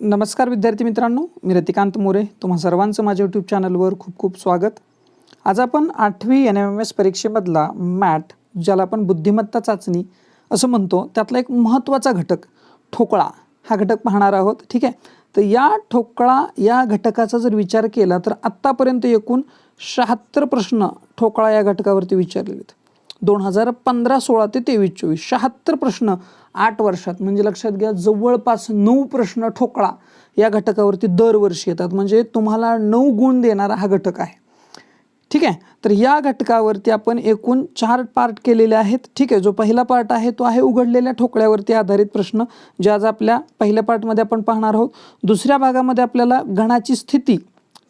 नमस्कार विद्यार्थी मित्रांनो मी रतिकांत मोरे तुम्हा सर्वांचं माझ्या यूट्यूब चॅनलवर खूप खूप स्वागत. आज आपण आठवी एन एम एम एस परीक्षेमधला मॅट ज्याला आपण बुद्धिमत्ता चाचणी असं म्हणतो त्यातला एक महत्त्वाचा घटक ठोकळा हा घटक पाहणार आहोत ठीक आहे? तर या ठोकळा या घटकाचा जर विचार केला तर आत्तापर्यंत एकूण शहात्तर प्रश्न ठोकळा या घटकावरती विचारलेले आहेत दोन हजार पंधरा सोळा ते तेवीस चोवीस शहात्तर प्रश्न आठ वर्षात. म्हणजे लक्षात घ्या जवळपास नऊ प्रश्न ठोकळा या घटकावरती दरवर्षी येतात. म्हणजे तुम्हाला नऊ गुण देणारा हा घटक आहे. ठीक आहे? तर या घटकावरती आपण एकूण चार पार्ट केलेले आहेत. ठीक आहे? जो पहिला पार्ट आहे तो आहे उघडलेल्या ठोकळ्यावरती आधारित प्रश्न जे आज आपल्या पहिल्या पार्टमध्ये आपण पाहणार आहोत. दुसऱ्या भागामध्ये आपल्याला गणाची स्थिती.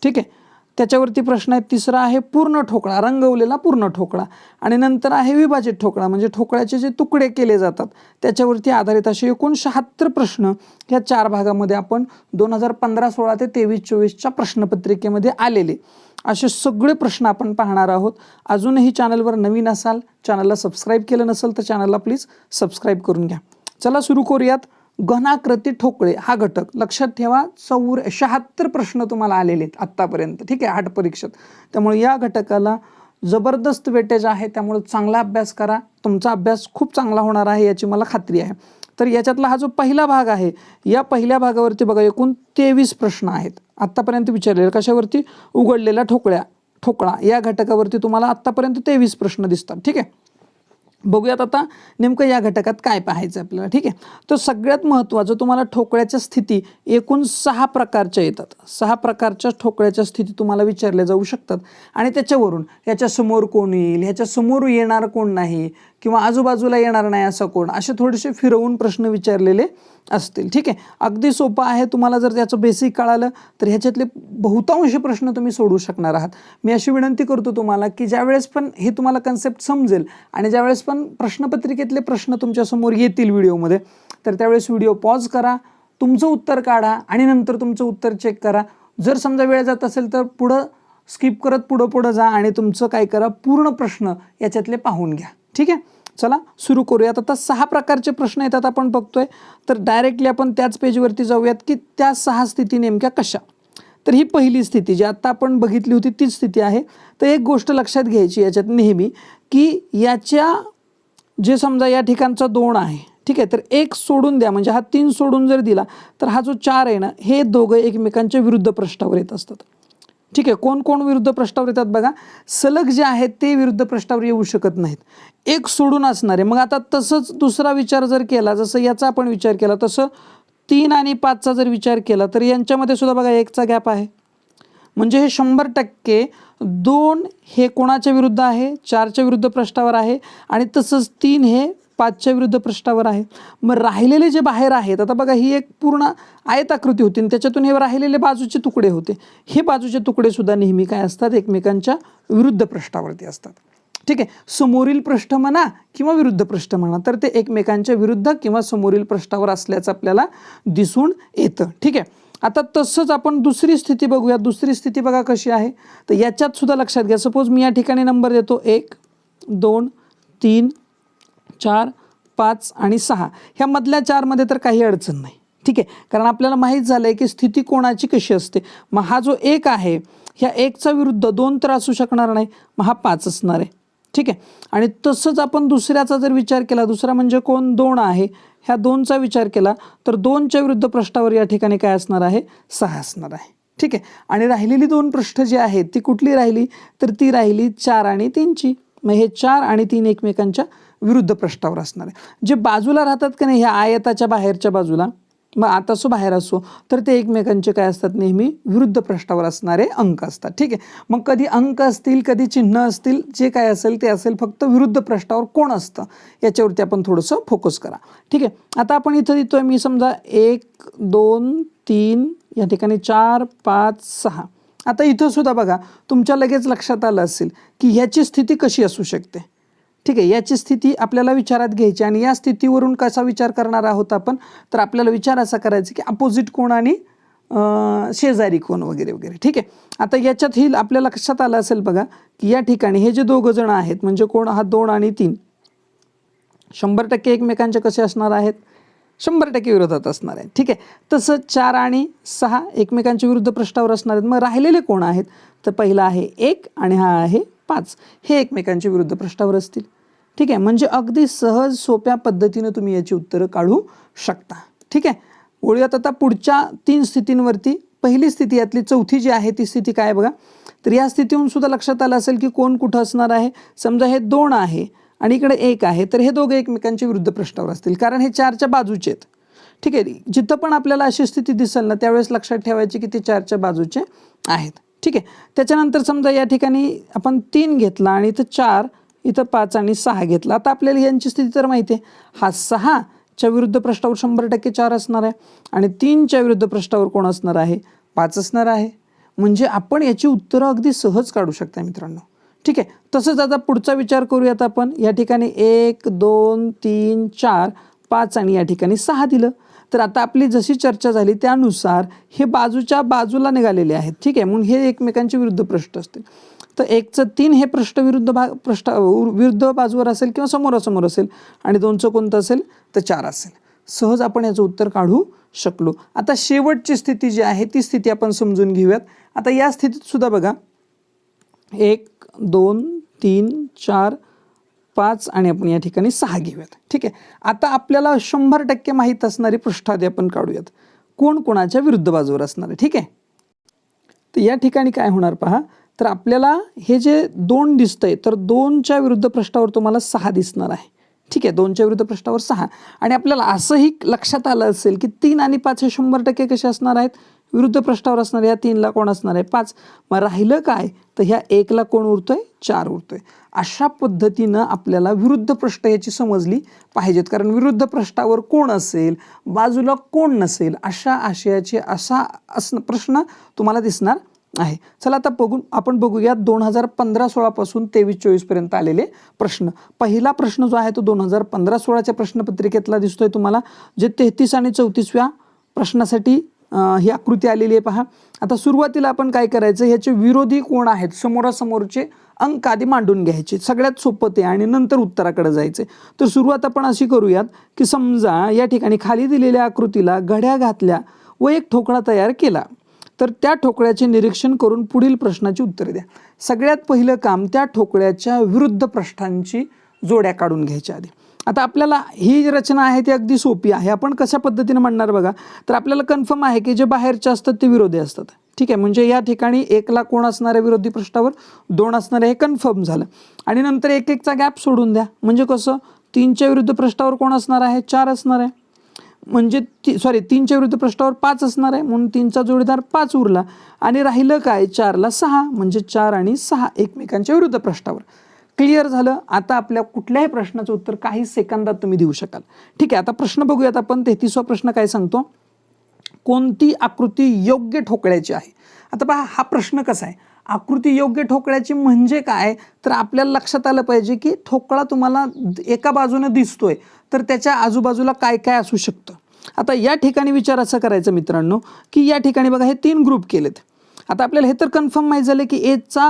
ठीक आहे? त्याच्यावरती प्रश्न आहे तिसरा आहे पूर्ण ठोकळा रंगवलेला पूर्ण ठोकळा. आणि नंतर आहे विभाजित ठोकळा म्हणजे ठोकळ्याचे जे तुकडे केले जातात त्याच्यावरती आधारित असे एकूण शहात्तर प्रश्न या चार भागामध्ये आपण दोन हजार पंधरा सोळा ते तेवीस चोवीसच्या प्रश्नपत्रिकेमध्ये आलेले. असे सगळे प्रश्न आपण पाहणार आहोत. अजूनही चॅनलवर नवीन असाल चॅनलला सबस्क्राईब केलं नसेल तर चॅनलला प्लीज सबस्क्राईब करून घ्या. चला सुरू करूयात. घनाकृती ठोकळे हा घटक. लक्षात ठेवा चौर शहात्तर प्रश्न तुम्हाला आलेले आहेत आत्तापर्यंत. ठीक आहे आठ परीक्षेत. त्यामुळे या घटकाला जबरदस्त वेटेज आहे त्यामुळे चांगला अभ्यास करा. तुमचा अभ्यास खूप चांगला होणार आहे याची मला खात्री आहे. तर याच्यातला हा जो पहिला भाग आहे या पहिल्या भागावरती बघा एकूण तेवीस प्रश्न आहेत. आत्तापर्यंत विचारलेले कशावरती? उघडलेल्या ठोकळ्या ठोकळा. या घटकावरती तुम्हाला आत्तापर्यंत तेवीस प्रश्न दिसतात. ठीक आहे? बघूयात आता नेमकं या घटकात काय पाहायचं आपल्याला ठीक आहे? तर सगळ्यात महत्त्वाचं तुम्हाला ठोकळ्याच्या स्थिती एकूण सहा प्रकारच्या येतात. सहा प्रकारच्या ठोकळ्याच्या स्थिती तुम्हाला विचारल्या जाऊ शकतात. आणि त्याच्यावरून ह्याच्या समोर कोण येईल? ह्याच्यासमोर येणार कोण नाही? किंवा आजूबाजूला येणार नाही असं कोण? असे थोडेसे फिरवून प्रश्न विचारलेले असतील. ठीक आहे? अगदी सोपं आहे. तुम्हाला जर त्याचं बेसिक कळालं तर ह्याच्यातले बहुतांश प्रश्न तुम्ही सोडू शकणार आहात. मी अशी विनंती करतो तुम्हाला की ज्यावेळेस पण हे तुम्हाला कन्सेप्ट समजेल आणि ज्यावेळेस पण प्रश्नपत्रिकेतले प्रश्न तुमच्यासमोर येतील व्हिडिओमध्ये तर त्यावेळेस व्हिडिओ पॉज करा तुमचं उत्तर काढा आणि नंतर तुमचं उत्तर चेक करा. जर समजा वेळ जात असेल तर पुढं स्किप करत पुढं पुढं जा आणि तुमचं काय करा पूर्ण प्रश्न याच्यातले पाहून घ्या. ठीक आहे? चला सुरू करूयात. आता सहा प्रकारचे प्रश्न येतात आपण बघतोय. तर डायरेक्टली आपण त्याच पेजवरती जाऊयात की त्या सहा स्थिती नेमक्या कशा? तर ही पहिली स्थिती जी आत्ता आपण बघितली होती तीच स्थिती आहे. तर एक गोष्ट लक्षात घ्यायची याच्यात नेहमी की याच्या जे समजा या ठिकाणचा दोन आहे ठीक आहे? तर एक सोडून द्या म्हणजे हा तीन सोडून जर दिला तर हा जो चार आहे ना हे दोघं एकमेकांच्या विरुद्ध पृष्ठावर येत असतात. ठीक आहे कोण कोण विरुद्ध प्रश्नावर येतात बघा. सलग जे आहेत ते विरुद्ध प्रश्नावर येऊ शकत नाहीत. एक सोडून असणारे. मग आता तसंच दुसरा विचार जर केला जसं याचा आपण विचार केला तसं तीन आणि पाचचा जर विचार केला तर यांच्यामध्ये सुद्धा बघा एकचा गॅप आहे. म्हणजे हे शंभर टक्के दोन हे कोणाच्या विरुद्ध आहे? चारच्या विरुद्ध प्रश्नावर आहे. आणि तसंच तीन हे पाचच्या विरुद्ध पृष्ठावर आहे. मग राहिलेले जे बाहेर आहेत आता बघा ही एक पूर्ण आयताकृती होती आणि त्याच्यातून हे राहिलेले बाजूचे तुकडे होते. हे बाजूचे तुकडे सुद्धा नेहमी काय असतात? एकमेकांच्या विरुद्ध पृष्ठावरती असतात. ठीक आहे? समोरील पृष्ठ म्हणा किंवा विरुद्ध पृष्ठ म्हणा तर ते एकमेकांच्या विरुद्ध किंवा समोरील पृष्ठावर असल्याचं आपल्याला दिसून येतं. ठीक आहे? आता तसंच आपण दुसरी स्थिती बघूया दुसरी स्थिती बघा कशी आहे? तर याच्यात सुद्धा लक्षात घ्या. सपोज मी या ठिकाणी नंबर देतो. एक दोन तीन चार पाच आणि सहा. ह्या मधल्या चारमध्ये तर काही अडचण नाही. ठीक आहे? कारण आपल्याला माहीत झालं आहे की स्थिती कोणाची कशी असते? मग हा जो एक आहे ह्या एकचा विरुद्ध दोन तर असू शकणार नाही मग हा पाच असणार आहे. ठीक आहे? आणि तसंच आपण दुसऱ्याचा जर विचार केला दुसरा म्हणजे कोण? दोन आहे. ह्या दोनचा विचार केला तर दोनच्या विरुद्ध पृष्ठावर या ठिकाणी काय असणार आहे? सहा असणार आहे. ठीक आहे? आणि राहिलेली दोन पृष्ठ जी आहेत ती कुठली राहिली? तर ती राहिली चार आणि तीनची. मग हे चार आणि तीन एकमेकांच्या विरुद्ध पृष्ठावर असणार आहे. जे बाजूला राहतात का नाही ह्या आयताच्या बाहेरच्या बाजूला मग आता असो बाहेर असो तर ते एकमेकांचे काय असतात नेहमी विरुद्ध पृष्ठावर असणारे अंक असतात. ठीक आहे? मग कधी अंक असतील कधी चिन्ह असतील जे काय असेल ते असेल फक्त विरुद्ध पृष्ठावर कोण असतं? याच्यावरती आपण थोडंसं फोकस करा. ठीक आहे? आता आपण इथं देतोय मी समजा एक दोन तीन या ठिकाणी चार पाच सहा. आता इथं सुद्धा बघा तुमच्या लगेच लक्षात आलं असेल की ह्याची स्थिती कशी असू शकते? ठीक आहे याची स्थिती आपल्याला विचारात घ्यायची आणि या स्थितीवरून कसा विचार करणार आहोत आपण तर आपल्याला विचार असा करायचा की अपोजिट कोण आणि शेजारी कोण वगैरे वगैरे. ठीक आहे? आता याच्यात ही आपल्या लक्षात आलं असेल बघा की या ठिकाणी हे जे दोघं जण आहेत म्हणजे कोण हा दोन आणि तीन शंभर टक्के एकमेकांचे कसे असणार आहेत? शंभर टक्के विरोधात असणार आहे ठीक आहे? तसं चार आणि सहा एकमेकांच्या विरुद्ध पृष्ठावर असणार आहेत. मग राहिलेले कोण आहेत? तर पहिला आहे एक आणि हा आहे पाच. हे एकमेकांच्या विरुद्ध पृष्ठावर असतील. ठीक आहे? म्हणजे अगदी सहज सोप्या पद्धतीनं तुम्ही याची उत्तरं काढू शकता. ठीक आहे? वळूयात आता पुढच्या तीन स्थितींवरती. पहिली स्थिती यातली चौथी जी आहे ती स्थिती काय बघा? तर या स्थितीहून सुद्धा लक्षात आलं असेल की कोण कुठं असणार आहे? समजा हे दोन आहे आणि इकडे एक आहे तर हे दोघे एकमेकांच्या विरुद्ध पृष्ठावर असतील. कारण हे चारच्या बाजूचे आहेत. ठीक आहे? जिथं पण आपल्याला अशी स्थिती दिसेल ना त्यावेळेस लक्षात ठेवायची की ते चारच्या बाजूचे आहेत. ठीक आहे? त्याच्यानंतर समजा या ठिकाणी आपण तीन घेतला आणि इथं चार इथं पाच आणि सहा घेतला. आता आपल्याला यांची स्थिती तर माहिती आहे. हा सहाच्या विरुद्ध पृष्ठावर शंभर टक्के चार असणार आहे आणि तीनच्या विरुद्ध पृष्ठावर कोण असणार आहे? पाच असणार आहे. म्हणजे आपण याची उत्तरं अगदी सहज काढू शकता मित्रांनो. ठीक आहे. तसंच आता पुढचा विचार करूयात आपण. या ठिकाणी एक दोन तीन चार पाच आणि या ठिकाणी सहा दिलं. तर आता आपली जशी चर्चा झाली त्यानुसार हे बाजूच्या बाजूला निघालेले आहेत. ठीक आहे. म्हणून हे एकमेकांचे विरुद्ध पृष्ठ असतील. तर एकचं तीन हे पृष्ठविरुद्ध भाग पृष्ठ विरुद्ध बाजूवर असेल किंवा समोरासमोर असेल आणि दोनचं कोणतं असेल तर चार असेल. सहज आपण याचं उत्तर काढू शकलो. आता शेवटची स्थिती जी आहे ती स्थिती आपण समजून घेऊयात. आता या स्थितीत सुद्धा बघा. एक दोन तीन चार पाच आणि आपण या ठिकाणी सहा घेऊयात. ठीक आहे? आता आपल्याला शंभर टक्के माहीत असणारी पृष्ठादी आपण काढूयात. कोण कोणाच्या विरुद्ध बाजूवर असणार आहे? ठीक आहे? तर या ठिकाणी काय होणार पहा? तर आपल्याला हे जे दोन दिसतंय तर दोनच्या विरुद्ध पृष्ठावर तुम्हाला सहा दिसणार आहे. ठीक आहे दोनच्या विरुद्ध पृष्ठावर सहा. आणि आपल्याला असंही लक्षात आलं असेल की तीन आणि पाच हे शंभर टक्के कसे असणार आहेत? विरुद्ध पृष्ठावर असणार या तीनला कोण असणार आहे? पाच. मग राहिलं काय? तर ह्या एकला कोण उरतोय? चार उरतोय. अशा पद्धतीनं आपल्याला विरुद्ध पृष्ठ याची समजली पाहिजेत. कारण विरुद्ध पृष्ठावर कोण असेल? बाजूला कोण नसेल? अशा आशयाचे असा असणं प्रश्न तुम्हाला दिसणार आहे. चला आता बघून आपण बघूया दोन हजार पंधरा सोळापासून तेवीस चोवीसपर्यंत आलेले प्रश्न. पहिला प्रश्न जो आहे तो दोन हजार पंधरा सोळाच्या प्रश्नपत्रिकेतला दिसतोय तुम्हाला जे तेहतीस आणि चौतीसव्या प्रश्नासाठी ही आकृती आलेली आहे पहा. आता सुरुवातीला आपण काय करायचं ह्याचे विरोधी कोण आहेत? समोरासमोरचे अंक आधी मांडून घ्यायचे. सगळ्यात सोपं ते आणि नंतर उत्तराकडे जायचे. तर सुरुवात आपण अशी करूयात की समजा या ठिकाणी खाली दिलेल्या आकृतीला घड्या घातल्या व एक ठोकळा तयार केला. तर त्या ठोकळ्याचे निरीक्षण करून पुढील प्रश्नाची उत्तरे द्या. सगळ्यात पहिलं काम त्या ठोकळ्याच्या विरुद्ध प्रश्नांची जोड्या काढून घ्यायच्या आधी. आता आपल्याला ही जी रचना आहे ती अगदी सोपी आहे. आपण कशा पद्धतीने म्हणणार बघा? तर आपल्याला कन्फर्म आहे की जे बाहेरचे असतात ते विरोधी असतात. ठीक आहे? म्हणजे या ठिकाणी एकला कोण असणाऱ्या विरोधी पृष्ठावर दोन असणार आहे हे कन्फर्म झालं. आणि नंतर एक एकचा गॅप सोडून द्या. म्हणजे कसं? तीनच्या विरुद्ध पृष्ठावर कोण असणार आहे? चार असणार आहे. म्हणजे ती सॉरी तीनच्या विरुद्ध पृष्ठावर पाच असणार आहे म्हणून तीनचा जोडीदार पाच उरला. आणि राहिलं काय? चारला सहा म्हणजे चार आणि सहा एकमेकांच्या विरुद्ध पृष्ठावर क्लिअर झालं? आता आपल्या कुठल्याही प्रश्नाचं उत्तर काही सेकंदात तुम्ही देऊ शकाल. ठीक आहे आता प्रश्न बघूयात आपण. तेहतीसवा प्रश्न काय सांगतो? कोणती आकृती योग्य ठोकळ्याची आहे? आता पहा हा प्रश्न कसा आहे? आकृती योग्य ठोकळ्याची म्हणजे काय? तर आपल्याला लक्षात आलं पाहिजे की ठोकळा तुम्हाला एका बाजूने दिसतोय तर त्याच्या आजूबाजूला काय काय असू शकतं? आता या ठिकाणी विचार असा करायचा मित्रांनो की या ठिकाणी बघा हे तीन ग्रुप केलेत. आता आपल्याला हे तर कन्फर्म माहीत झालं की एचा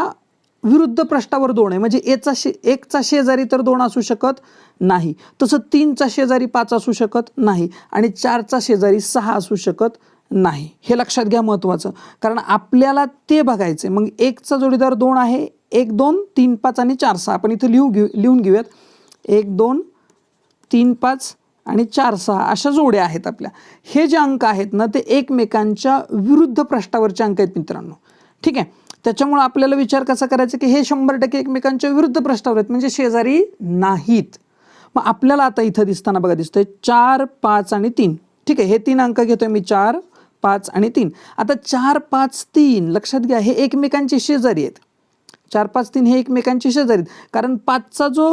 विरुद्ध पृष्ठावर दोन आहे. म्हणजे एचा शे एकचा शेजारी तर दोन असू शकत नाही. तसं तीनचा शेजारी पाच असू शकत नाही. आणि चारचा शेजारी सहा असू शकत नाही. हे लक्षात घ्या महत्त्वाचं. कारण आपल्याला ते बघायचं मग एकचा जोडीदार दोन आहे. एक दोन तीन पाच आणि चार सहा. आपण इथं लिहू घेऊ लिहून घेऊयात. एक दोन तीन पाच आणि चार सहा अशा जोड्या आहेत आपल्या. हे जे अंक आहेत ना ते एकमेकांच्या विरुद्ध पृष्ठावरचे अंक आहेत मित्रांनो. ठीक आहे? त्याच्यामुळं आपल्याला विचार कसा करायचा की हे शंभर टक्के एकमेकांच्या विरुद्ध पृष्ठावर आहेत म्हणजे शेजारी नाहीत. मग आपल्याला आता इथं दिसताना बघा दिसतंय चार पाच आणि तीन. ठीक आहे? हे तीन अंक घेतोय मी चार पाच आणि तीन. आता चार पाच तीन लक्षात घ्या हे एकमेकांचे शेजारी आहेत. चार पाच तीन हे एकमेकांचे शेजारी आहेत. कारण पाचचा जो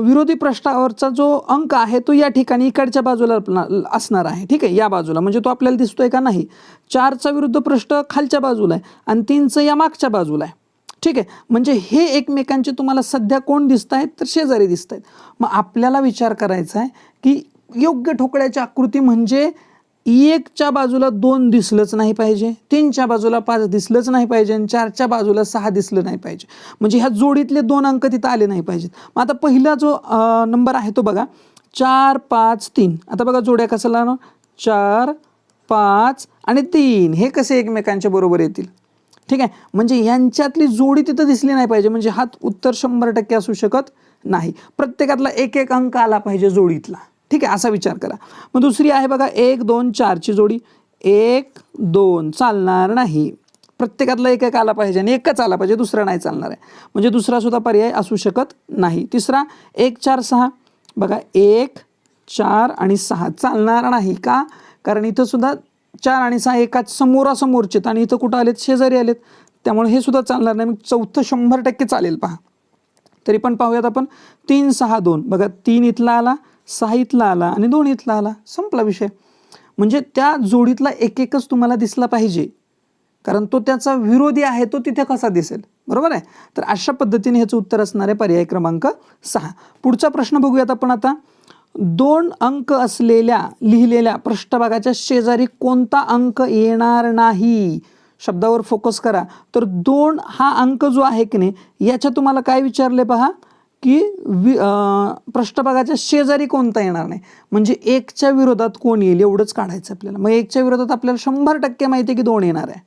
विरोधी पृष्ठावरचा जो अंक आहे तो या ठिकाणी इकडच्या बाजूला आपला- असणार आहे. ठीक आहे? या बाजूला. म्हणजे तो आपल्याला दिसतोय का नाही? चारचा विरुद्ध पृष्ठ खालच्या बाजूला आहे आणि तीनचं या मागच्या बाजूला आहे. ठीक आहे? म्हणजे हे एकमेकांचे तुम्हाला सध्या कोण दिसत आहेत? तर शेजारी दिसत आहेत. मग आपल्याला विचार करायचा आहे की योग्य ठोकळ्याची आकृती म्हणजे एकच्या बाजूला दोन दिसलंच नाही पाहिजे तीनच्या बाजूला पाच दिसलंच नाही पाहिजे आणि चारच्या बाजूला सहा दिसलं नाही पाहिजे. म्हणजे ह्या जोडीतले दोन अंक तिथं आले नाही पाहिजेत. मग आता पहिला जो नंबर आहे तो बघा. चार पाच तीन. आता बघा जोड्या कसं ना चार पाच आणि तीन. हे कसे एकमेकांच्या बरोबर येतील? ठीक आहे? म्हणजे यांच्यातली जोडी तिथं दिसली नाही पाहिजे. म्हणजे हात उत्तर शंभर टक्के असू शकत नाही. प्रत्येकातला एक एक अंक आला पाहिजे जोडीतला. ठीक आहे असा विचार करा. मग दुसरी आहे बघा एक दोन चारची जोडी. एक दोन चालणार नाही. प्रत्येकातला एक एक आला पाहिजे आणि एकच आला पाहिजे दुसरा नाही चालणार आहे. म्हणजे दुसरा सुद्धा पर्याय असू शकत नाही. तिसरा एक चार सहा. बघा एक चार आणि सहा चालणार नाही का? कारण इथं सुद्धा चार आणि सहा एकाच समोरासमोरचेत आणि इथं कुठं आलेत? शेजारी आलेत. त्यामुळे हे सुद्धा चालणार नाही. मग चौथं शंभर टक्के चालेल पहा. तरी पण पाहूयात आपण. तीन सहा दोन. बघा तीन इथला आला. साहितला आला आणि दोन इथला आला. संपला विषय. म्हणजे त्या जोडीतला एक एकच तुम्हाला दिसला पाहिजे. कारण तो त्याचा विरोधी आहे तो तिथे कसा दिसेल? बरोबर आहे? तर अशा पद्धतीने ह्याचं उत्तर असणार आहे पर्याय क्रमांक सहा. पुढचा प्रश्न बघूयात आपण आता. दोन अंक असलेल्या लिहिलेल्या पृष्ठभागाच्या शेजारी कोणता अंक येणार नाही? शब्दावर फोकस करा. तर दोन हा अंक जो आहे की नाही याच्या तुम्हाला काय विचारले पहा? की वि पृष्ठभागाच्या शेजारी कोणता येणार नाही. म्हणजे एकच्या विरोधात कोण येईल एवढंच काढायचं आपल्याला. मग एकच्या विरोधात आपल्याला शंभर टक्के माहिती आहे की दोन येणार आहे.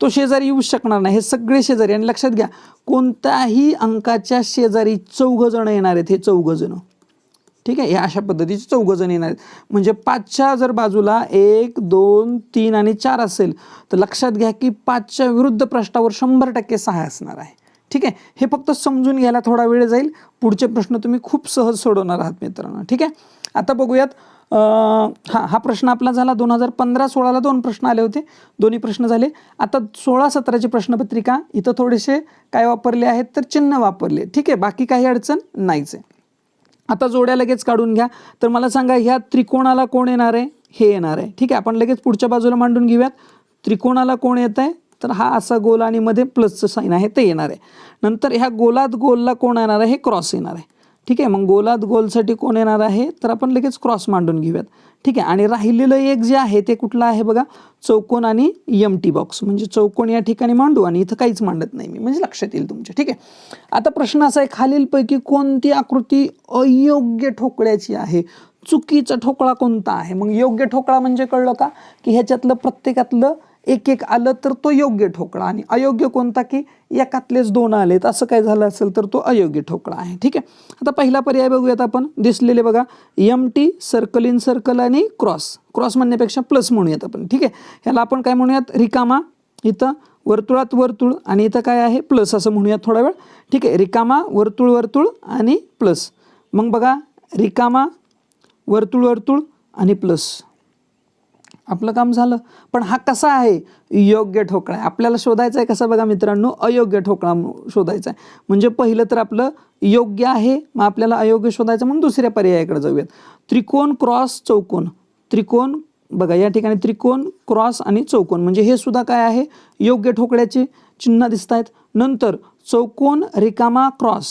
तो शेजारी येऊ शकणार नाही. हे सगळे शेजारी आणि लक्षात घ्या कोणत्याही अंकाच्या शेजारी चौघजणं येणार आहेत हे चौघजणं ठीक आहे? हे अशा पद्धतीचे चौघजण येणार आहेत. म्हणजे पाचच्या जर बाजूला एक दोन तीन आणि चार असेल तर लक्षात घ्या की पाचच्या विरुद्ध पृष्ठावर शंभर टक्के सहा असणार आहे. ठीक आहे? हे फक्त समजून घ्यायला थोडा वेळ जाईल. पुढचे प्रश्न तुम्ही खूप सहज सोडवणार आहात मित्रांनो. ठीक आहे? आता बघूयात. हां हा हा प्रश्न आपला झाला दोन हजार पंधरा सोळाला दोन प्रश्न आले होते. दोन्ही प्रश्न झाले. आता सोळा सतराची प्रश्नपत्रिका इथं थोडेसे काय वापरले आहेत तर चिन्ह वापरले. ठीक आहे? बाकी काही अडचण नाहीच आहे. आता जोड्या लगेच काढून घ्या. तर मला सांगा ह्या त्रिकोणाला कोण येणार आहे? हे येणार आहे. ठीक आहे? आपण लगेच पुढच्या बाजूला मांडून घेऊयात. त्रिकोणाला कोण येत आहे? तर हा असा गोल आणि मध्ये प्लसचं साईन आहे ते येणार आहे. नंतर ह्या गोलात गोलला कोण येणार आहे? हे क्रॉस येणार आहे. ठीक आहे मग गोलात गोलसाठी कोण येणार आहे? तर आपण लगेच क्रॉस मांडून घेऊयात. ठीक आहे आणि राहिलेलं एक जे आहे ते कुठलं आहे बघा? चौकोन आणि एम टी बॉक्स म्हणजे चौकोन या ठिकाणी मांडू आणि इथं काहीच मांडत नाही मी. म्हणजे लक्षात येईल तुमच्या. ठीक आहे. आता प्रश्न असा आहे खालीलपैकी कोणती आकृती अयोग्य ठोकळ्याची आहे? चुकीचा ठोकळा कोणता आहे? मग योग्य ठोकळा म्हणजे कळलं का? की ह्याच्यातलं प्रत्येकातलं एक एक आलं तर तो योग्य ठोकळा आणि अयोग्य कोणता की एकातलेच दोन आलेत असं काय झालं असेल तर तो अयोग्य ठोकळा आहे. ठीक आहे? आता पहिला पर्याय बघूयात आपण. दिसलेले बघा empty circle in circle आणि क्रॉस क्रॉस म्हणण्यापेक्षा प्लस म्हणूयात आपण. ठीक आहे? ह्याला आपण काय म्हणूयात? रिकामा इथं वर्तुळात वर्तुळ आणि इथं काय आहे? प्लस असं म्हणूयात थोडा वेळ. ठीक आहे? रिकामा वर्तुळ वर्तुळ आणि प्लस मग बघा रिकामा वर्तुळ वर्तुळ आणि प्लस आपलं काम झालं. पण हा कसा आहे? योग्य ठोकळा आहे. आपल्याला शोधायचा आहे कसा बघा मित्रांनो? अयोग्य ठोकळा शोधायचा आहे. म्हणजे पहिलं तर आपलं योग्य आहे मग आपल्याला अयोग्य शोधायचं म्हणून दुसऱ्या पर्यायाकडे जाऊयात. त्रिकोण क्रॉस चौकोन. त्रिकोण बघा या ठिकाणी त्रिकोण क्रॉस आणि चौकोन. म्हणजे हे सुद्धा काय आहे? योग्य ठोकळ्याचे चिन्ह दिसत आहेत नंतर चौकोन रिकामा क्रॉस.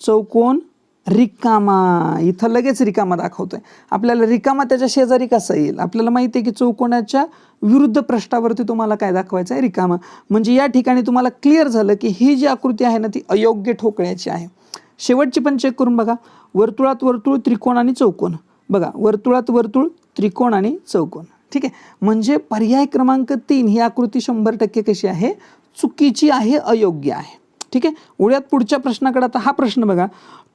चौकोन रिकामा. इथं लगेच रिकामा दाखवतोय. आपल्याला रिकामा त्याच्या शेजारी कसा येईल? आपल्याला माहिती आहे की चौकोनाच्या विरुद्ध पृष्ठावरती तुम्हाला काय दाखवायचं आहे रिकामा. म्हणजे या ठिकाणी तुम्हाला क्लिअर झालं की ही जी आकृती आहे ना ती अयोग्य ठोकळ्याची आहे. शेवटची पण चेक करून बघा. वर्तुळात वर्तुळ त्रिकोण आणि चौकोन. बघा वर्तुळात वर्तुळ त्रिकोण आणि चौकोन. ठीक आहे? म्हणजे पर्याय क्रमांक तीन ही आकृती शंभर टक्के कशी आहे? चुकीची आहे अयोग्य आहे. ठीक आहे? उड्यात पुढच्या प्रश्नाकडे आता हा प्रश्न बघा.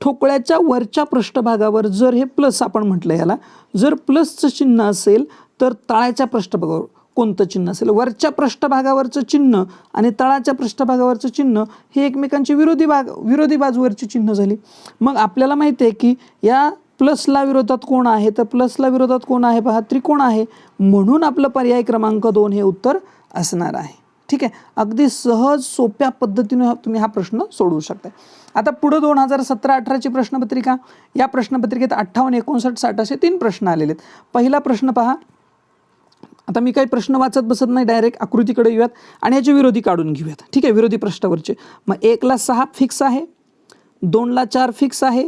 ठोकळ्याच्या वरच्या पृष्ठभागावर जर हे प्लस आपण म्हटलं याला जर प्लसचं चिन्ह असेल तर तळाच्या पृष्ठभागावर कोणतं चिन्ह असेल? वरच्या पृष्ठभागावरचं चिन्ह आणि तळाच्या पृष्ठभागावरचं चिन्ह हे एकमेकांची विरोधी भाग विरोधी बाजूवरची चिन्ह झाली. मग आपल्याला माहिती आहे की या प्लसला विरोधात कोण आहे? तर प्लसला विरोधात कोण आहे? पहा त्रिकोण आहे. म्हणून आपलं पर्याय क्रमांक दोन हे उत्तर असणार आहे. ठीक आहे? अगदी सहज सोप्या पद्धतीने तुम्ही हा प्रश्न सोडवू शकता आता पुढं दोन हजार सतरा अठराची प्रश्नपत्रिका. या प्रश्नपत्रिकेत अठ्ठावन्न एकोणसाठ साठ असे तीन प्रश्न आलेले आहेत. पहिला प्रश्न पहा. आता मी काही प्रश्न वाचत बसत नाही डायरेक्ट आकृतीकडे येऊयात आणि याचे विरोधी काढून घेऊयात. ठीक आहे? विरोधी प्रश्नावरचे. मग एकला सहा फिक्स आहे दोनला चार फिक्स आहे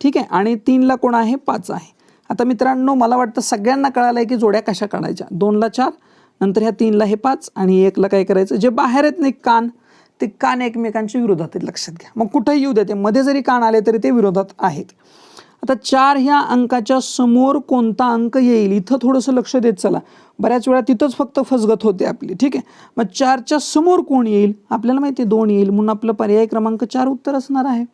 ठीक आहे? आणि तीनला कोण आहे? पाच आहे. आता मित्रांनो मला वाटतं सगळ्यांना कळालं आहे की जोड्या कशा काढायच्या. दोनला चार नंतर ह्या तीनला हे पाच आणि एकला काय करायचं? जे बाहेर आहेत नाही कान ते कान एकमेकांच्या विरोधात आहेत लक्षात घ्या. मग कुठेही येऊ द्या ते मध्ये जरी कान आले तरी ते विरोधात आहेत. आता चार ह्या अंकाच्या समोर कोणता अंक येईल इथं थोडंसं लक्ष देत चला. बऱ्याच वेळा तिथंच फक्त फसगत होते आपली ठीक आहे? मग चारच्या समोर कोण येईल? आपल्याला माहिती आहे दोन येईल. म्हणून आपलं पर्याय क्रमांक चार उत्तर असणार आहे.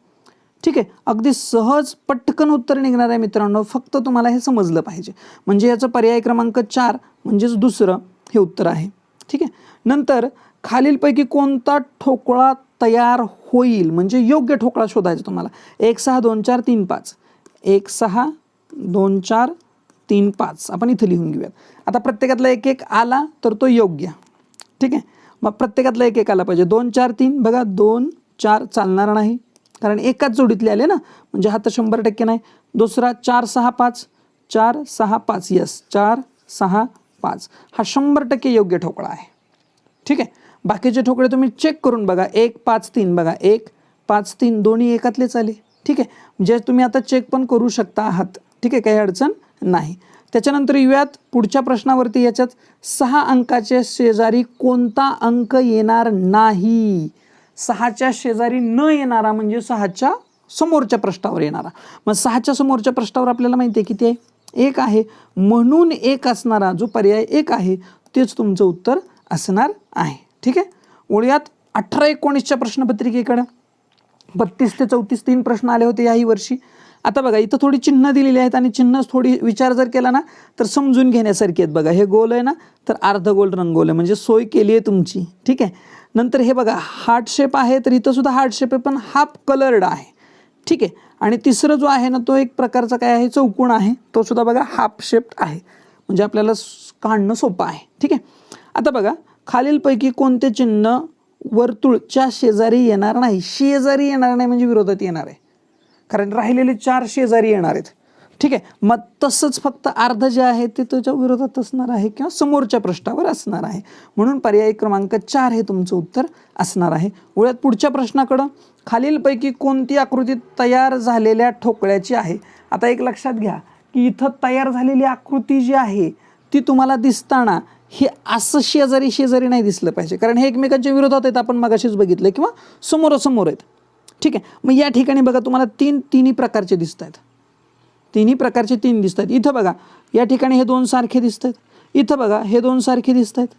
ठीक आहे? अगदी सहज पटकन उत्तर निघणार आहे मित्रांनो. फक्त तुम्हाला हे समजलं पाहिजे. म्हणजे याचं पर्याय क्रमांक चार म्हणजेच दुसरं. हे उत्तर आहे. ठीक आहे? नंतर खालीलपैकी कोणता ठोकळा तयार होईल? म्हणजे योग्य ठोकळा शोधायचा तुम्हाला. एक सहा दोन चार तीन पाच. एक सहा दोन चार तीन पाच. आपण इथं लिहून घेऊयात. आता प्रत्येकातला एक एक आला तर तो योग्य. ठीक आहे? मग प्रत्येकातला एक एक आला पाहिजे. दोन चार तीन. बघा दोन चार चालणार नाही. कारण एकाच जोडीतले आले ना. म्हणजे हा तर शंभर टक्के नाही. दुसरा चार सहा पाच. चार सहा पाच. यस चार सहा पाच. हा शंभर टक्के योग्य ठोकळा आहे. ठीक आहे? बाकीचे ठोकळे तुम्ही चेक करून बघा. एक पाच तीन बघा. एक पाच तीन दोन्ही एकातलेच आले ठीक आहे? म्हणजे तुम्ही आता चेक पण करू शकता आहात. ठीक आहे? काही अडचण नाही. त्याच्यानंतर येऊयात पुढच्या प्रश्नावरती. याच्यात सहा अंकाच्या शेजारी कोणता अंक येणार नाही? सहाच्या शेजारी न येणारा म्हणजे सहाच्या समोरच्या पृष्ठावर येणारा. मग सहाच्या समोरच्या पृष्ठावर आपल्याला माहिती आहे किती आहे? एक आहे. म्हणून एक असणारा जो पर्याय एक आहे तेच तुमचं उत्तर असणार आहे. ठीक आहे? ओळ्यात अठरा एकोणीसच्या प्रश्नपत्रिकेकडं. बत्तीस ते चौतीस तीन प्रश्न आले होते याही वर्षी. आता बघा इथं थोडी चिन्ह दिलेली आहेत आणि चिन्ह थोडी विचार जर केला ना तर समजून घेण्यासारखी आहेत बघा. हे गोल आहे ना तर अर्ध गोल रंगोल आहे. म्हणजे सोय केली आहे तुमची. ठीक आहे? नंतर हे बघा हार्ट शेप आहे तर इथं सुद्धा हार्ट शेप आहे पण हाफ कलर्ड आहे. ठीक आहे. आणि तिसरं जो आहे ना तो एक प्रकारचा काय आहे चौकोन आहे. तो सुद्धा बघा हाफ शेप्ड आहे. म्हणजे आपल्याला काढणं सोपं आहे. ठीक आहे. आता बघा खालीलपैकी कोणते चिन्ह वर्तुळच्या शेजारी येणार नाही? शेजारी येणार नाही म्हणजे विरोधात येणार आहे. कारण राहिलेले चार शेजारी येणार आहेत. ठीक आहे. मग तसंच फक्त अर्ध जे आहे ते त्याच्या विरोधात असणार आहे किंवा समोरच्या पृष्ठावर असणार आहे. म्हणून पर्याय क्रमांक चार हे तुमचं उत्तर असणार आहे. वळ्यात पुढच्या प्रश्नाकडं. खालीलपैकी कोणती आकृती तयार झालेल्या ठोकळ्याची आहे? आता एक लक्षात घ्या की इथं तयार झालेली आकृती जी आहे ती तुम्हाला दिसताना हे असं शेजारी शेजारी नाही दिसलं पाहिजे. कारण हे एकमेकांच्या विरोधात आहेत आपण मगाशीच बघितलं किंवा समोरासमोर आहेत. ठीक आहे. मग या ठिकाणी बघा तुम्हाला तीन तिन्ही प्रकारचे दिसत आहेत तिन्ही प्रकारचे तीन दिसत आहेत इथं बघा या ठिकाणी हे दोन सारखे दिसत आहेत इथं बघा हे दोन सारखे दिसत आहेत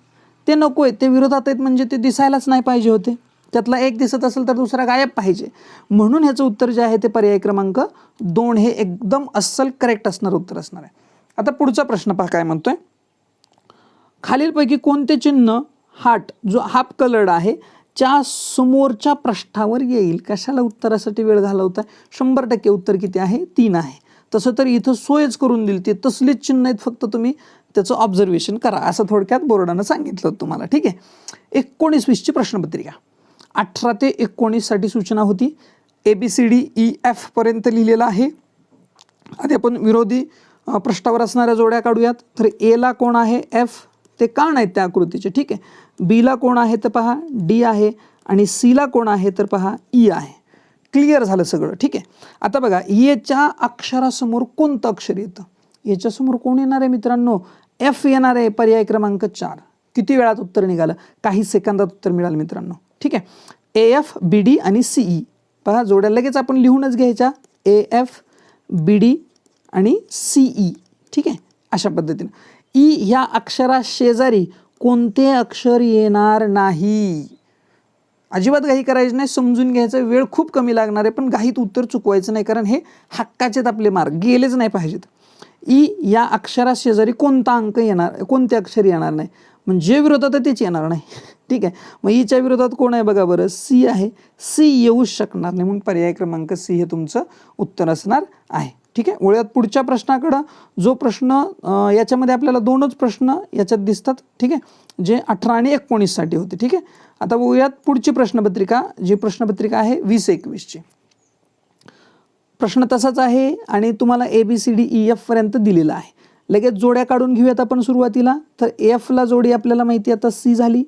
ते नको आहेत ते विरोधात आहेत म्हणजे ते दिसायलाच नाही पाहिजे होते. त्यातला एक दिसत असेल तर दुसरा गायब पाहिजे. म्हणून ह्याचं उत्तर जे आहे ते पर्याय क्रमांक दोन हे एकदम अस्सल करेक्ट असणार उत्तर असणार आहे. आता पुढचा प्रश्न पहा काय म्हणतोय. खालीलपैकी कोणते चिन्ह हाट जो हाफ कलर्ड आहे च्या समोरच्या पृष्ठावर येईल? कशाला उत्तरासाठी वेळ घालवता शंभर टक्के उत्तर किती आहे? तीन आहे. तसं तर इथं सोयच करून दिली ते तसलीच चिन्ह आहेत फक्त तुम्ही त्याचं ऑब्झर्वेशन करा. असं थोडक्यात बोर्डानं सांगितलं तुम्हाला. ठीक आहे? एकोणीस वीसची प्रश्नपत्रिका. अठरा ते एकोणीससाठी सूचना होती. A B C D E e, एफपर्यंत लिहिलेलं आहे. आधी आपण विरोधी पृष्ठावर असणाऱ्या जोड्या काढूयात. तर एला कोण आहे? एफ ते का नाहीत त्या आकृतीचे? ठीक आहे? बीला कोण आहे? तर पहा डी आहे. आणि सीला कोण आहे? तर पहा ई आहे. क्लिअर झालं सगळं. ठीक आहे? आता बघा येच्या अक्षरासमोर कोणतं अक्षर येतं? याच्यासमोर कोण येणार आहे मित्रांनो? एफ येणार आहे पर्याय क्रमांक चार. किती वेळात उत्तर निघालं? काही सेकंदात उत्तर मिळालं मित्रांनो. ठीक आहे? ए एफ बी डी आणि सीई e. पहा जोड्या लगेच आपण लिहूनच घ्यायच्या. ए एफ बी डी आणि सीई e. ठीक आहे? अशा पद्धतीनं. ई ह्या अक्षरा शेजारी कोणते अक्षर येणार नाही? अजिबात घाई करायची नाही समजून घ्यायचा वेळ खूप कमी लागणार आहे पण घाईत उत्तर चुकवायचं नाही कारण हे हक्काचेत आपले मार्क गेलेच नाही पाहिजेत. ई या अक्षरा शेजारी कोणता अंक येणार कोणते अक्षर येणार नाही. म्हणजे जे विरोधात आहे तेच येणार नाही. ठीक आहे? मग ईच्या विरोधात कोण आहे बघा बरं? सी आहे. सी येऊच शकणार नाही म्हणून पर्याय क्रमांक सी हे तुमचं उत्तर असणार आहे. ठीक आहे? वळूयात पुढच्या प्रश्नाकडं जो प्रश्न याच्यामध्ये आपल्याला दोनच प्रश्न याच्यात दिसतात. ठीक आहे? जे अठरा आणि एकोणीससाठी होते. ठीक आहे? आता बघूयात पुढची प्रश्नपत्रिका जी प्रश्नपत्रिका आहे वीस एकवीसची. प्रश्न तसाच आहे आणि तुम्हाला A B C D E e, एफपर्यंत दिलेला आहे. लगेच जोड्या काढून घेऊयात आपण सुरुवातीला. तर एफला जोडी आपल्याला माहिती आहे आता सी झाली.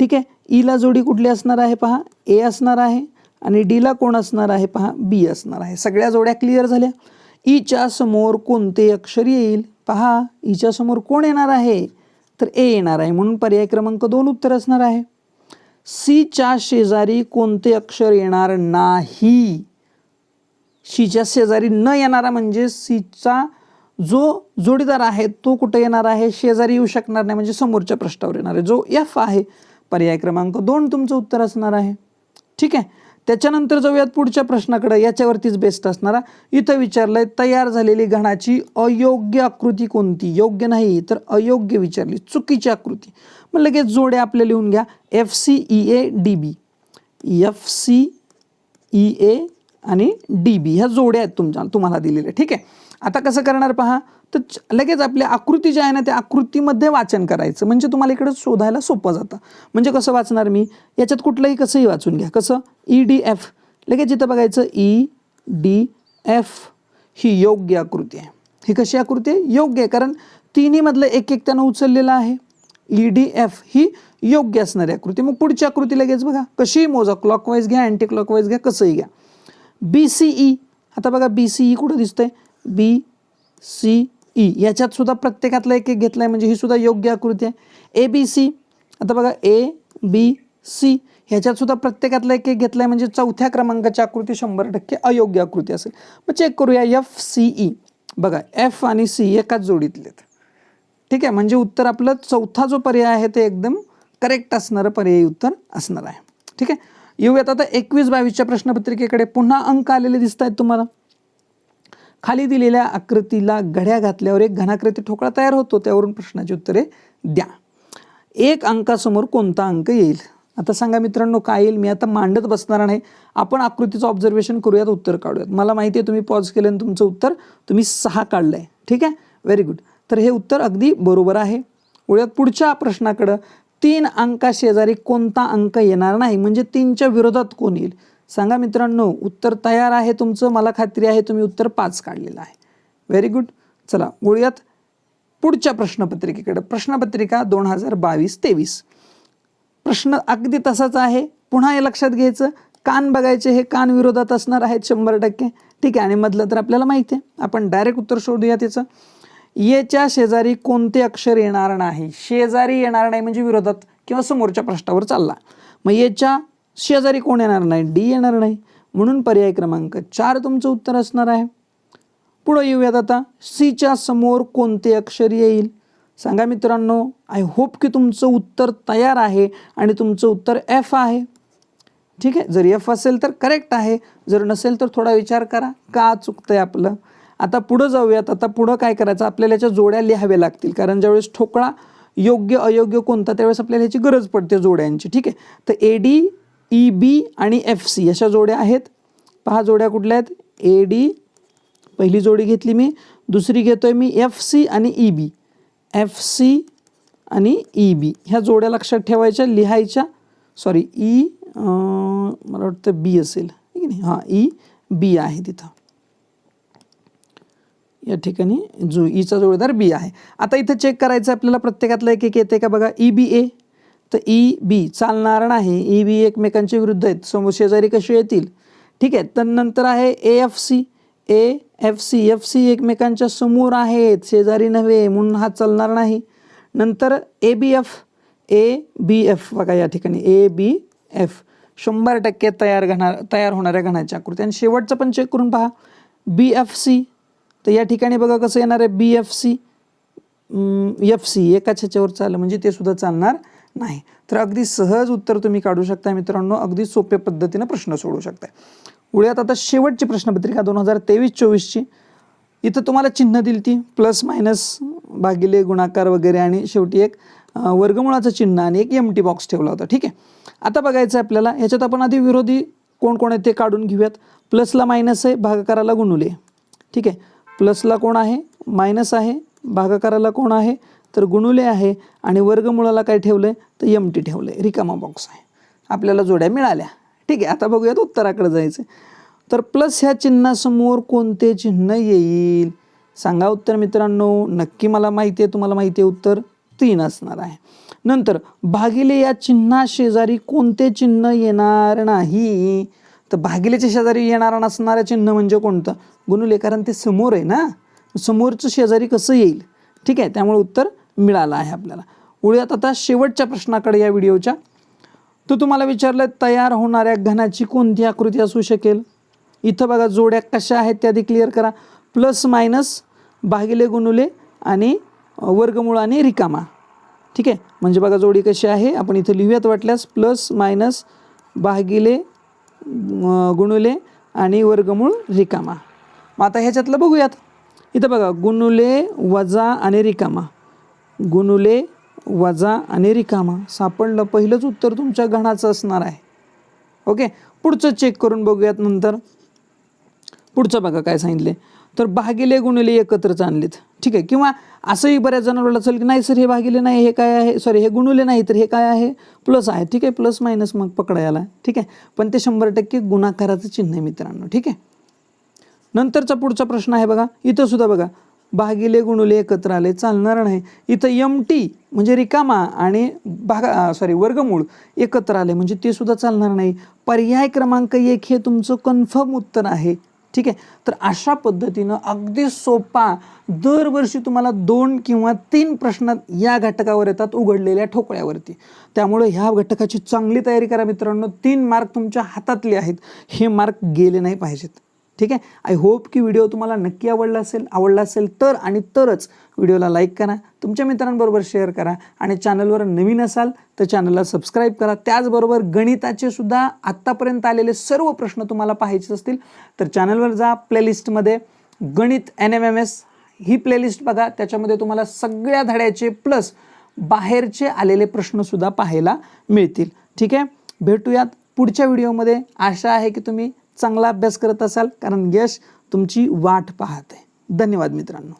ठीक आहे? E ईला जोडी कुठली असणार आहे पहा? ए असणार आहे आणि डीला कोण असणार आहे पहा? बी असणार आहे. सगळ्या जोड्या क्लिअर झाल्या. E ईच्या समोर कोणते अक्षर येईल? पहा ईच्या समोर कोण येणार आहे? तर ए येणार आहे. म्हणून पर्याय क्रमांक दोन उत्तर असणार आहे. सीच्या शेजारी कोणते अक्षर येणार नाही. सीच्या शेजारी न येणारा म्हणजे सीचा जो जोडीदार आहे तो कुठे येणार आहे? शेजारी येऊ शकणार नाही म्हणजे समोरच्या पृष्ठावर येणार आहे. जो एफ आहे पर्याय क्रमांक दोन तुमचं उत्तर असणार आहे. ठीक आहे? त्याच्यानंतर जाऊयात पुढच्या प्रश्नाकडे. याच्यावरतीच बेस्ट असणारा. इथं विचारलंय तयार झालेली घणाची अयोग्य आकृती कोणती? योग्य नाही तर अयोग्य विचारली. चुकीची आकृती. मग लगेच जोड्या आपल्या लिहून घ्या. F C E A D B F C E A आणि डी बी ह्या जोड्या आहेत तुमच्या तुम्हाला दिलेल्या. ठीक आहे? आता कसं करणार पहा? तर च- लगेच आपल्या आकृती जी आहे ना त्या आकृतीमध्ये वाचन करायचं. म्हणजे तुम्हाला इकडे शोधायला सोपं जातं. म्हणजे कसं वाचणार मी? याच्यात कुठलंही कसंही वाचून घ्या. कसं? ई डी एफ लगेच इथं बघायचं ई डी एफ ही योग्य आकृती आहे. ही कशी आकृती आहे? योग्य आहे. कारण तिन्हीमधलं एक एक त्यानं उचललेलं आहे. ई डी एफ ही योग्य असणारी आकृती. मग पुढची आकृती लगेच बघा. कशीही मोजा. क्लॉकवाईज घ्या अँटी क्लॉकवाईज घ्या कसंही घ्या. बी सी ई आता बघा बी सी ई कुठं दिसतंय? बी सी ई याच्यात सुद्धा प्रत्येकातला एक एक आहे म्हणजे ही सुद्धा योग्य आकृती आहे. ए बी सी आता बघा ए बी सी ह्याच्यात सुद्धा प्रत्येकातला एक एक आहे म्हणजे चौथ्या क्रमांकाची आकृती शंभर टक्के अयोग्य आकृती असेल. मग चेक करूया एफ सी ई बघा एफ आणि सी एकाच जोडीतलेत ठीक आहे म्हणजे उत्तर आपलं चौथा जो पर्याय आहे ते एकदम करेक्ट असणारं पर्यायी उत्तर असणार आहे. ठीक आहे येऊयात आता एकवीस बावीसच्या प्रश्नपत्रिकेकडे. पुन्हा अंक आलेले दिसत आहेत तुम्हाला. खाली दिलेल्या आकृतीला घड्या घातल्यावर एक घनाकृती ठोकळा तयार होतो त्यावरून प्रश्नाची उत्तरे द्या. एक अंकासमोर कोणता अंक येईल? आता सांगा मित्रांनो काय येईल? मी आता मांडत बसणार नाही आपण आकृतीचं ऑब्झर्वेशन करूयात उत्तर काढूयात. मला माहिती आहे तुम्ही पॉज केलं आणि तुमचं उत्तर तुम्ही सहा काढलं आहे ठीक आहे? व्हेरी गुड तर हे उत्तर अगदी बरोबर आहे. वळूयात पुढच्या प्रश्नाकडं तीन अंका शेजारी कोणता अंक येणार नाही? म्हणजे तीनच्या विरोधात कोण येईल? सांगा मित्रांनो उत्तर तयार आहे तुमचं मला खात्री आहे तुम्ही उत्तर पाच काढलेलं आहे. व्हेरी गुड चला वळूयात पुढच्या प्रश्नपत्रिकेकडे. प्रश्नपत्रिका दोन हजार बावीस तेवीस. प्रश्न अगदी तसाच आहे. पुन्हा हे लक्षात घ्यायचं. कान बघायचे हे कान विरोधात असणार आहेत शंभर टक्के. ठीक आहे आणि मधलं तर आपल्याला माहिती आहे. आपण डायरेक्ट उत्तर शोधूया त्याचं येच्या शेजारी कोणते अक्षर येणार नाही? शेजारी येणार नाही म्हणजे विरोधात किंवा समोरच्या पृष्ठावर चालला. मग येच्या शेजारी कोण येणार नाही? डी येणार नाही. म्हणून पर्याय क्रमांक चार तुमचं उत्तर असणार आहे. पुढं येऊयात आता. सीच्या समोर कोणते अक्षर येईल? सांगा मित्रांनो आय होप की तुमचं उत्तर तयार आहे आणि तुमचं उत्तर एफ आहे. ठीक आहे? जर एफ असेल तर करेक्ट आहे. जर नसेल तर थोडा विचार करा. का चुकतं आहे आपलं? आता पुढं जाऊयात. आता पुढं काय करायचं? आपल्याला याच्या जोड्या लिहाव्या लागतील. कारण ज्यावेळेस ठोकळा योग्य अयोग्य कोणता त्यावेळेस आपल्याला ह्याची गरज पडते जोड्यांची. ठीक आहे? तर ए डी ई बी आणि एफ सी अशा जोड्या आहेत. पहा जोड्या कुठल्या आहेत? ए डी पहिली जोडी घेतली मी. दुसरी घेतोय मी एफ सी आणि ई बी एफ सी आणि ई बी ह्या जोड्या लक्षात ठेवायच्या लिहायच्या. सॉरी ई e, मला वाटतं बी असेल. ठीक नाही हां ई e, बी आहे तिथं. या ठिकाणी जो ईचा जोडीदार बी आहे. आता इथं चेक करायचं आपल्याला प्रत्येकातलं एक एक येते का बघा? E B A. तर ई बी चालणार नाही. ई बी एकमेकांच्या विरुद्ध आहेत. समोर शेजारी कसे येतील? ठीक आहे. तर नंतर आहे A F C. A F C F C एकमेकांच्या समोर आहेत. शेजारी नव्हे म्हणून हा चालणार नाही. नंतर A B F A B F बघा या ठिकाणी ए बी एफ. शंभर टक्के तयार घणार तयार होणाऱ्या घणाच्या आकृती आणि शेवटचं पण चेक करून पहा. बी एफ सी तर या ठिकाणी बघा कसं येणार आहे B F C F C एकाच ह्याच्यावर चाललं म्हणजे ते सुद्धा चालणार नाही. तर अगदी सहज उत्तर तुम्ही काढू शकता मित्रांनो अगदी सोप्या पद्धतीनं प्रश्न सोडू शकता उळ्यात आता शेवटची प्रश्नपत्रिका दोन हजार तेवीस चोवीसची. इथं तुम्हाला चिन्ह दिली ती प्लस मायनस भागिले गुणाकार वगैरे आणि शेवटी एक वर्गमुळाचं चिन्ह आणि एक एम टी बॉक्स ठेवला होता. ठीक आहे? आता बघायचं आहे आपल्याला ह्याच्यात आपण आधी विरोधी कोण कोण आहेत ते काढून घेऊयात. प्लसला मायनस आहे भागाकाराला गुणुले ठीक आहे? प्लसला कोण आहे? मायनस आहे. भागाकाराला कोण आहे? तर गुणुले आहे. आणि वर्गमुळाला काय ठेवलं आहे तर एम टी ठेवलं आहे रिकामा बॉक्स आहे. आपल्याला जोड्या मिळाल्या. ठीक आहे आता बघूयात उत्तराकडे जायचं तर प्लस ह्या चिन्हासमोर कोणते चिन्ह येईल? सांगा उत्तर मित्रांनो. नक्की मला माहिती आहे. तुम्हाला माहिती आहे उत्तर तीन असणार आहे. नंतर भागिले या चिन्हा शेजारी कोणते चिन्ह येणार नाही? तर भागिलेच्या शेजारी येणारा नसणारं चिन्ह म्हणजे कोणतं? गुणुले कारण ते समोर आहे ना? समोरचं शेजारी कसं येईल? ठीक आहे त्यामुळे उत्तर मिळालं आहे आपल्याला. उळ्यात आता शेवटच्या प्रश्नाकडे या व्हिडिओच्या. तो तुम्हाला विचारलं तयार होणाऱ्या घनाची कोणती आकृती असू शकेल? इथं बघा जोड्या कशा आहेत त्या आधी क्लिअर करा. प्लस मायनस भागिले गुणुले आणि वर्गमूळ आणि रिकामा. ठीक आहे? म्हणजे बघा जोडी कशी आहे? आपण इथं लिहूयात वाटल्यास प्लस मायनस भागिले गुणुले आणि वर्गमूळ रिकामा. मग आता ह्याच्यातलं बघूयात. इथं बघा गुणुले वजा आणि रिकामा. गुणुले वजा आणि रिकामा. सापडलं पहिलंच उत्तर तुमच्या गणाचं असणार आहे. ओके? पुढचं चेक करून बघूयात नंतर. पुढचं बघा काय सांगितले तर भागिले गुणिले एकत्रच आणलेत. ठीक आहे. किंवा असंही बऱ्याच जणांना असेल की नाही सर हे भागिले नाही हे काय आहे? सॉरी हे गुणुले नाही तर हे काय आहे? प्लस आहे. ठीक आहे प्लस मायनस मग पकडायला ठीक आहे. पण ते शंभर टक्के गुणाकाराचं चिन्ह आहे मित्रांनो. ठीक आहे. नंतरचा पुढचा प्रश्न आहे बघा. इथं सुद्धा बघा. भागिले गुणुले एकत्र आले चालणार नाही. इथं यम टी म्हणजे रिकामा आणि भागा सॉरी वर्गमूळ एकत्र आले म्हणजे ते सुद्धा चालणार नाही. पर्याय क्रमांक एक हे तुमचं कन्फर्म उत्तर आहे. ठीक आहे? तर अशा पद्धतीनं अगदी सोपा दरवर्षी तुम्हाला दोन किंवा तीन प्रश्न या घटकावर येतात उघडलेल्या ठोकळ्यावरती. त्यामुळे ह्या घटकाची चांगली तयारी करा मित्रांनो. तीन मार्क तुमच्या हातातले आहेत. हे मार्क गेले नाही पाहिजेत. ठीक आहे? आय होप की व्हिडिओ तुम्हाला नक्की आवडला असेल आवडला असेल तर आणि तरच व्हिडिओला लाईक करा. तुमच्या मित्रांबरोबर शेअर करा आणि चॅनलवर नवीन असाल तर चॅनलला सबस्क्राईब करा. त्याचबरोबर गणिताचे सुद्धा आत्तापर्यंत आलेले सर्व प्रश्न तुम्हाला पाहायचे असतील. तर चॅनलवर जा प्लेलिस्टमध्ये गणित एन एम एम एस ही प्लेलिस्ट बघा. त्याच्यामध्ये तुम्हाला सगळ्या धड्याचे प्लस बाहेरचे आलेले प्रश्नसुद्धा पाहायला मिळतील. ठीक आहे? भेटूयात पुढच्या व्हिडिओमध्ये आशा आहे की तुम्ही चांगला अभ्यास करत असाल कारण यश तुमची वाट पाहत. आहे धन्यवाद मित्रांनो.